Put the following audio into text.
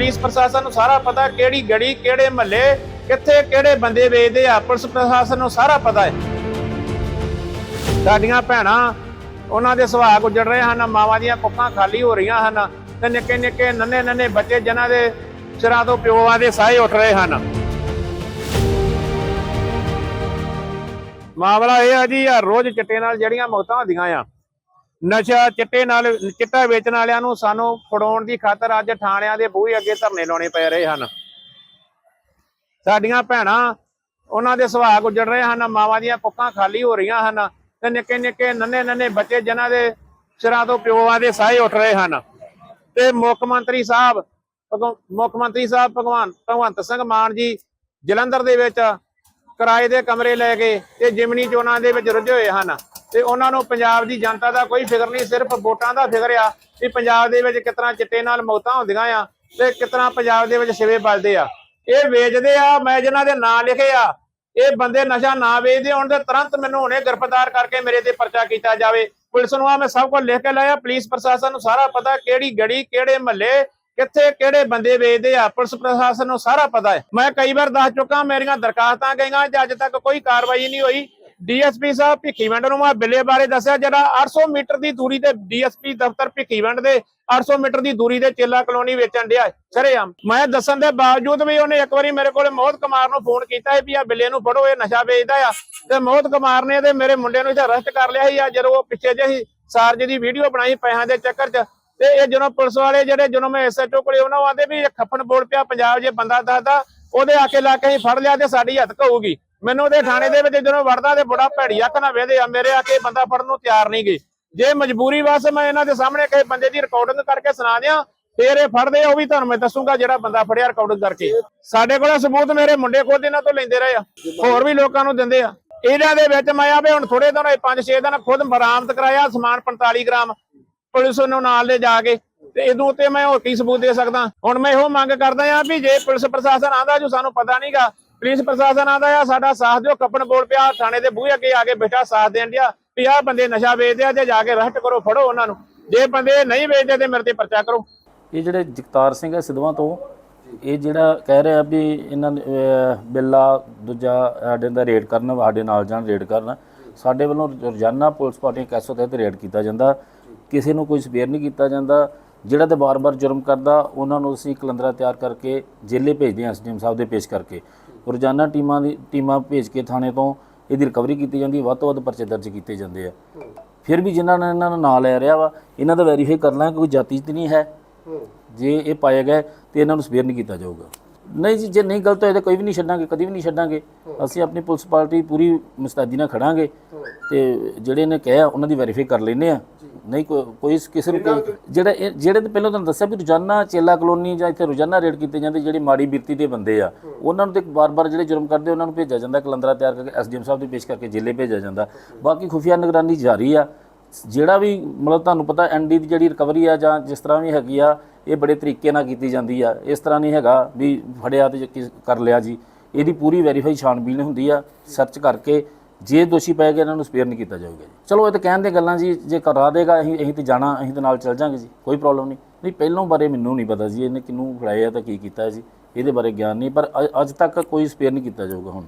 Police ਪ੍ਰਸ਼ਾਸਨ ਨੂੰ ਸਾਰਾ ਪਤਾ ਕਿਹੜੀ ਗੜੀ ਕਿਹੜੇ ਮਹੱਲੇ, ਕਿੱਥੇ, ਕਿਹੜੇ ਬੰਦੇ ਵੇਚਦੇ ਆ, ਪੁਲਿਸ ਪ੍ਰਸ਼ਾਸਨ ਨੂੰ ਸਾਰਾ ਪਤਾ ਹੈ। ਸਾਡੀਆਂ ਭੈਣਾਂ ਉਹਨਾਂ ਦੇ ਸੁਭਾਅ ਗੁਜ਼ਰ ਰਹੇ ਹਨ, ਮਾਵਾਂ ਦੀਆਂ ਕੁੱਖਾਂ ਖਾਲੀ ਹੋ ਰਹੀਆਂ ਹਨ ਤੇ ਨਿੱਕੇ ਨਿੱਕੇ ਨੰਨੇ ਨੰਨੇ ਬੱਚੇ ਜਿਨ੍ਹਾਂ ਦੇ ਸਿਰਾਂ ਤੋਂ ਪਿਓਾਂ ਦੇ ਸਾਏ ਉੱਠ ਰਹੇ ਹਨ। ਮਾਮਲਾ ਇਹ ਆ ਜੀ ਆ ਰੋਜ਼ ਚਿੱਟੇ ਨਾਲ ਜਿਹੜੀਆਂ ਮੌਤਾਂ ਹੁੰਦੀਆਂ ਆ ਨਸ਼ਾ ਚਿੱਟੇ ਨਾਲ, ਚਿੱਟਾ ਵੇਚਣ ਵਾਲਿਆਂ ਨੂੰ ਸਾਨੂੰ ਫੜਾਉਣ ਦੀ ਖਾਤਰ ਅੱਜ ਥਾਣਿਆਂ ਦੇ ਬੂਹੇ ਅੱਗੇ ਧਰਨੇ ਲਾਉਣੇ ਪੈ ਰਹੇ ਹਨ। ਸਾਡੀਆਂ ਭੈਣਾਂ ਉਹਨਾਂ ਦੇ ਸੁਭਾਅ ਉੱਜੜ ਰਹੇ ਹਨ, ਮਾਵਾਂ ਦੀਆਂ ਕੁੱਖਾਂ ਖਾਲੀ ਹੋ ਰਹੀਆਂ ਹਨ ਤੇ ਨਿੱਕੇ ਨਿੱਕੇ ਨੰਨੇ ਨੰਨੇ ਬੱਚੇ ਜਿਨ੍ਹਾਂ ਦੇ ਸਿਰਾਂ ਤੋਂ ਪਿਓਾਂ ਦੇ ਸਾਏ ਉੱਠ ਰਹੇ ਹਨ। ਤੇ ਮੁੱਖ ਮੰਤਰੀ ਸਾਹਿਬ, ਭਗਵ- ਮੁੱਖ ਮੰਤਰੀ ਸਾਹਿਬ ਭਗਵਾਨ, ਭਗਵੰਤ ਸਿੰਘ ਮਾਨ ਜੀ ਜਲੰਧਰ ਦੇ ਵਿੱਚ ਕਿਰਾਏ ਦੇ ਕਮਰੇ ਲੈ ਕੇ ਤੇ ਜਿਮਨੀ ਚੋਣਾਂ ਦੇ ਵਿੱਚ ਰੁੱਝੇ ਹੋਏ ਹਨ। ਤੇ ਉਹਨਾਂ ਨੂੰ ਪੰਜਾਬ ਦੀ ਜਨਤਾ ਦਾ ਕੋਈ ਫਿਕਰ ਨਹੀਂ, ਸਿਰਫ ਵੋਟਾਂ ਦਾ ਫਿਕਰ ਆ ਕਿ ਪੰਜਾਬ ਦੇ ਵਿੱਚ ਕਿਤਨਾ ਚਿੱਟੇ ਨਾਲ ਮੌਤਾਂ ਹੁੰਦੀਆਂ ਆ ਤੇ ਕਿਤਨਾ ਪੰਜਾਬ ਦੇ ਵਿੱਚ ਸਿਵੇ ਬਲਦੇ ਆ। ਇਹ ਵੇਚਦੇ ਆ, ਮੈਂ ਜਿਨ੍ਹਾਂ ਦੇ ਨਾਂ ਲਿਖੇ ਆ, ਇਹ ਬੰਦੇ ਨਸ਼ਾ ਨਾ ਵੇਚਦੇ ਹੋਣ ਤੇ ਤੁਰੰਤ ਮੈਨੂੰ ਹੁਣੇ ਗ੍ਰਿਫਤਾਰ ਕਰਕੇ ਮੇਰੇ ਤੇ ਪਰਚਾ ਕੀਤਾ ਜਾਵੇ। ਪੁਲਿਸ ਨੂੰ ਆ ਮੈਂ ਸਭ ਕੁਝ ਲਿਖ ਕੇ ਲਾਇਆ, ਪੁਲਿਸ ਪ੍ਰਸ਼ਾਸਨ ਨੂੰ ਸਾਰਾ ਪਤਾ ਕਿਹੜੀ ਗੜੀ, ਕਿਹੜੇ ਮਹੱਲੇ, ਕਿੱਥੇ, ਕਿਹੜੇ ਬੰਦੇ ਵੇਚਦੇ ਆ। ਪੁਲਿਸ ਪ੍ਰਸ਼ਾਸਨ ਨੂੰ ਸਾਰਾ ਪਤਾ ਹੈ। ਮੈਂ ਕਈ ਵਾਰ ਦੱਸ ਚੁੱਕਾ, ਮੇਰੀਆਂ ਦਰਖਾਸਤਾਂ ਗਈਆਂ ਤੇ ਅੱਜ ਤੱਕ ਕੋਈ ਕਾਰਵਾਈ ਨਹੀਂ ਹੋਈ। ਡੀਐਸਪੀ ਸਾਹਿਬ ਭਿੱਖੀਵਿੰਡ ਨੂੰ ਮੈਂ ਬਿੱਲੇ ਬਾਰੇ ਦੱਸਿਆ, ਜਿਹੜਾ 800 ਮੀਟਰ ਦੀ ਦੂਰੀ ਤੇ ਡੀਐਸਪੀ ਦਫ਼ਤਰ ਭਿੱਖੀਵਿੰਡ ਦੇ 800 ਮੀਟਰ ਦੀ ਦੂਰੀ ਤੇ ਚੇਲਾ ਕਲੋਨੀ ਵੇਚਣ ਡਿਆ ਸਰੇਆਮ, ਮੈਂ ਦੱਸਣ ਦੇ ਬਾਵਜੂਦ ਵੀ ਉਹਨੇ ਇੱਕ ਵਾਰੀ ਮੇਰੇ ਕੋਲੇ ਮੋਹਤ ਕੁਮਾਰ ਨੂੰ ਫੋਨ ਕੀਤਾ ਵੀ ਆ ਬਿੱਲੇ ਨੂੰ ਫੜੋ, ਇਹ ਨਸ਼ਾ ਵੇਚਦਾ ਆ। ਤੇ ਮੋਹਤ ਕੁਮਾਰ ਨੇ ਤੇ ਮੇਰੇ ਮੁੰਡੇ ਨੂੰ ਇੱਥੇ ਅਰੈਸਟ ਕਰ ਲਿਆ ਸੀ ਆ ਜਦੋਂ ਉਹ ਪਿੱਛੇ ਜਿਹੀ ਸਾਰਜ ਦੀ ਵੀਡੀਓ ਬਣਾਈ ਪੈਸਿਆਂ ਦੇ ਚੱਕਰ 'ਚ। ਤੇ ਇਹ ਜਦੋਂ ਪੁਲਿਸ ਵਾਲੇ ਜਿਹੜੇ, ਜਦੋਂ ਮੈਂ ਐਸਐਚਓ ਕੋਲੇ ਉਹਨਾਂ ਨੂੰ ਆਂਦੇ ਵੀ ਇਹ ਖੱਫਣ ਬੋਲ ਪਿਆ, ਪੰਜਾਬ ਜੇ ਬੰਦਾ ਦੱਸਦਾ, ਉਹਦੇ ਆ ਕੇ ਲਾ ਕੇ ਹੀ ਫੜ ਲਿਆ ਤੇ ਸਾਡੀ ਹੱਥ ਕਹੂਗੀ ਮੈਨੂੰ ਉਹਦੇ ਥਾਣੇ ਦੇ ਵਿੱਚ ਜਦੋਂ ਵੜਦਾ ਤੇ ਬੜਾ ਭੈੜੀ ਅੱਖ ਨਾਲ ਵੇਦੇ ਆ, ਮੇਰੇ ਆ ਕੇ ਬੰਦਾ ਫੜਨ ਨੂੰ ਤਿਆਰ ਨਹੀਂ ਗਏ ਜੇ ਮਜਬੂਰੀ ਵਾਸ ਮੈਂ ਇਹਨਾਂ ਦੇ ਸਾਹਮਣੇ ਕਿਸੇ ਬੰਦੇ ਦੀ ਰਿਕਾਰਡਿੰਗ ਕਰਕੇ ਸੁਣਾ ਦਿਆਂ, ਫੇਰ ਇਹ ਫੜਦੇ ਉਹ ਵੀ ਤੁਹਾਨੂੰ ਮੈਂ ਦੱਸੂਗਾ ਜਿਹੜਾ ਬੰਦਾ ਫੜਿਆ ਰਿਕਾਰਡਿੰਗ ਕਰਕੇ। ਸਾਡੇ ਕੋਲ ਸਬੂਤ ਮੇਰੇ ਮੁੰਡੇ ਖੁਦ ਇਹਨਾਂ ਤੋਂ ਲੈਂਦੇ ਰਹੇ ਆ, ਹੋਰ ਵੀ ਲੋਕਾਂ ਨੂੰ ਦਿੰਦੇ ਆ। ਇਹਨਾਂ ਦੇ ਵਿੱਚ ਮੈਂ ਆ ਵੀ ਹੁਣ ਥੋੜੇ ਦਿਨ 5-6 ਦਿਨ ਖੁਦ ਬਰਾਮਦ ਕਰਾਇਆ ਸਮਾਨ 45 ਗ੍ਰਾਮ, ਪੁਲਿਸ ਨੂੰ ਨਾਲ ਲੈ ਜਾ ਕੇ, ਤੇ ਇਹਦੋਂ ਉੱਤੇ ਮੈਂ ਹੋਰ ਕੀ ਸਬੂਤ ਦੇ ਸਕਦਾ। ਹੁਣ ਮੈਂ ਇਹੋ ਮੰਗ ਕਰਦਾ ਆ ਵੀ ਜੇ ਪੁਲਿਸ ਪ੍ਰਸ਼ਾਸਨ ਆਂਦਾ ਜੋ ਸਾਨੂੰ ਪਤਾ ਨਹੀਂਗਾ ਪੁਲਿਸ ਪ੍ਰਸ਼ਾਸਨ ਆਂਦਾ ਆ, ਸਾਡਾ ਸਾਥ ਦਿਓ, ਕੱਪਣ ਬੋਲ ਪਿਆ, ਥਾਣੇ ਦੇ ਬੂਹੇ ਅੱਗੇ ਆ ਕੇ ਬੈਠਾ ਸਾਥ ਦੇਣ ਡਿਆ ਵੀ ਆਹ ਬੰਦੇ ਨਸ਼ਾ ਵੇਚਦੇ ਆ ਤੇ ਜਾ ਕੇ ਅਰੈਸਟ ਕਰੋ, ਫੜੋ ਉਹਨਾਂ ਨੂੰ। ਜੇ ਬੰਦੇ ਨਹੀਂ ਵੇਚਦੇ ਤੇ ਮੇਰੇ ਤੇ ਪਰਚਾ ਕਰੋ। ਇਹ ਜਿਹੜੇ ਜਗਤਾਰ ਸਿੰਘ ਹੈ ਸਿੱਧਵਾਂ ਤੋਂ, ਇਹ ਜਿਹੜਾ ਕਹਿ ਰਿਹਾ ਵੀ ਇਹਨਾਂ ਬਿੱਲਾ ਦੂਜਾ ਸਾਡੇ ਦਾ ਰੇਡ ਕਰਨ, ਸਾਡੇ ਨਾਲ ਜਾਣ ਰੇਡ ਕਰਨ। ਸਾਡੇ ਵੱਲੋਂ ਰੋਜ਼ਾਨਾ ਪੁਲਿਸ ਪਾਰਟੀਆਂ ਕੈਸੋ ਤਹਿਤ ਰੇਡ ਕੀਤਾ ਜਾਂਦਾ। ਕਿਸੇ ਨੂੰ ਕੋਈ ਸਪੇਅਰ ਨਹੀਂ ਕੀਤਾ ਜਾਂਦਾ। ਜਿਹੜਾ ਤੇ ਵਾਰ ਬਾਰ ਜੁਰਮ ਕਰਦਾ, ਉਹਨਾਂ ਨੂੰ ਅਸੀਂ ਕਲੰਦਰਾ ਤਿਆਰ ਕਰਕੇ ਜੇਲੇ ਭੇਜਦੇ ਹਾਂ ਐਸਡੀਐਮ ਸਾਹਿਬ ਦੇ ਪੇਸ਼ ਕਰਕੇ। ਰੋਜ਼ਾਨਾ ਟੀਮਾਂ ਦੀ ਟੀਮਾਂ ਭੇਜ ਕੇ ਥਾਣੇ ਤੋਂ ਇਹਦੀ ਰਿਕਵਰੀ ਕੀਤੀ ਜਾਂਦੀ ਹੈ, ਵੱਧ ਤੋਂ ਵੱਧ ਪਰਚੇ ਦਰਜ ਕੀਤੇ ਜਾਂਦੇ ਆ। ਫਿਰ ਵੀ ਜਿਨ੍ਹਾਂ ਨੇ ਇਹਨਾਂ ਦਾ ਨਾਂ ਲੈ ਰਿਹਾ ਵਾ ਇਹਨਾਂ ਦਾ ਵੈਰੀਫਾਈ ਕਰਨਾ ਕਿ ਕੋਈ ਜਾਤੀ ਤੇ ਨਹੀਂ ਹੈ। ਜੇ ਇਹ ਪਾਇਆ ਗਿਆ ਤੇ ਇਹਨਾਂ ਨੂੰ ਸਪੇਅਰ ਨਹੀਂ ਕੀਤਾ ਜਾਊਗਾ। ਨਹੀਂ ਜੀ ਜੇ ਨਹੀਂ ਗਲਤ ਹੋਏ ਤਾਂ ਕੋਈ ਵੀ ਨਹੀਂ ਛੱਡਾਂਗੇ ਕਦੀ ਵੀ ਨਹੀਂ ਛੱਡਾਂਗੇ। ਅਸੀਂ ਆਪਣੀ ਪੁਲਿਸ ਪਾਰਟੀ ਪੂਰੀ ਮੁਸਤੈਦੀ ਨਾਲ ਖੜਾਂਗੇ ਤੇ ਜਿਹੜੇ ਨੇ ਕਿਹਾ ਉਹਨਾਂ ਦੀ ਵੈਰੀਫਾਈ ਕਰ ਲੈਨੇ ਆ। ਨਹੀਂ ਕੋਈ ਕੋਈ ਕਿਸੇ ਨੂੰ ਕੋਈ- ਜਿਹੜਾ ਇਹ- ਜਿਹੜੇ ਤੇ ਪਹਿਲਾਂ ਤੁਹਾਨੂੰ ਦੱਸਿਆ ਵੀ ਰੋਜ਼ਾਨਾ ਚੇਲਾ ਕਲੋਨੀ ਜਾਂ ਇੱਥੇ ਰੋਜ਼ਾਨਾ ਰੇਡ ਕੀਤੇ ਜਾਂਦੇ ਜਿਹੜੇ ਮਾੜੀ ਬਿਰਤੀ ਦੇ ਬੰਦੇ ਆ ਉਹਨਾਂ ਨੂੰ ਤੇ ਵਾਰ-ਵਾਰ ਜਿਹੜੇ ਜੁਰਮ ਕਰਦੇ ਉਹਨਾਂ ਨੂੰ ਭੇਜਿਆ ਜਾਂਦਾ ਕਲੰਦਰਾ ਤਿਆਰ ਕਰਕੇ ਐਸਡੀਐਮ ਸਾਹਿਬ ਦੇ ਪੇਸ਼ ਕਰਕੇ ਜੇਲੇ ਭੇਜਿਆ ਜਾਂਦਾ। ਬਾਕੀ ਖੁਫੀਆ ਨਿਗਰਾਨੀ ਜਾਰੀ ਆ। ਜਿਹੜਾ ਵੀ ਮਤਲਬ ਤੁਹਾਨੂੰ ਪਤਾ ਐਨਡੀ ਦੀ ਜਿਹੜੀ ਰਿਕਵਰੀ ਆ ਜਾਂ ਜਿਸ ਤਰ੍ਹਾਂ ਵੀ ਹੈਗੀ ਆ ਇਹ ਬੜੇ ਤਰੀਕੇ ਨਾਲ ਕੀਤੀ ਜਾਂਦੀ ਆ। ਇਸ ਤਰ੍ਹਾਂ ਨਹੀਂ ਹੈਗਾ ਵੀ ਫੜਿਆ ਤੇ ਕਿਸ- ਕਰ ਲਿਆ ਜੀ। ਇਹਦੀ ਪੂਰੀ ਵੈਰੀਫਾਈ ਛਾਣਬੀਣ ਹੁੰਦੀ ਆ ਸਰਚ ਕਰਕੇ ਜੇ ਦੋਸ਼ੀ ਪੈ ਗਿਆ ਇਹਨਾਂ ਨੂੰ ਸਪੇਅਰ ਨਹੀਂ ਕੀਤਾ ਜਾਊਗਾ ਜੀ। ਚਲੋ, ਇਹ ਤਾਂ ਕਹਿਣ ਦੇ ਗੱਲਾਂ ਜੀ, ਜੇ ਕਰਾ ਦੇਗਾ, ਅਸੀਂ ਅਸੀਂ ਤੇ ਜਾਣਾ, ਅਸੀਂ ਤੇ ਨਾਲ ਚੱਲ ਜਾਾਂਗੇ ਜੀ, ਕੋਈ ਪ੍ਰੋਬਲਮ ਨਹੀਂ। ਨਹੀਂ, ਪਹਿਲੋਂ ਬਾਰੇ ਮੈਨੂੰ ਨਹੀਂ ਪਤਾ ਜੀ, ਇਹਨੇ ਕਿਹਨੂੰ ਫੜਾਇਆ ਤਾਂ ਕੀ ਕੀਤਾ ਜੀ, ਇਹਦੇ ਬਾਰੇ ਗਿਆਨ ਨਹੀਂ, ਪਰ ਅੱਜ ਤੱਕ ਕੋਈ ਸਪੇਅਰ ਨਹੀਂ ਕੀਤਾ ਜਾਊਗਾ ਹੁਣ।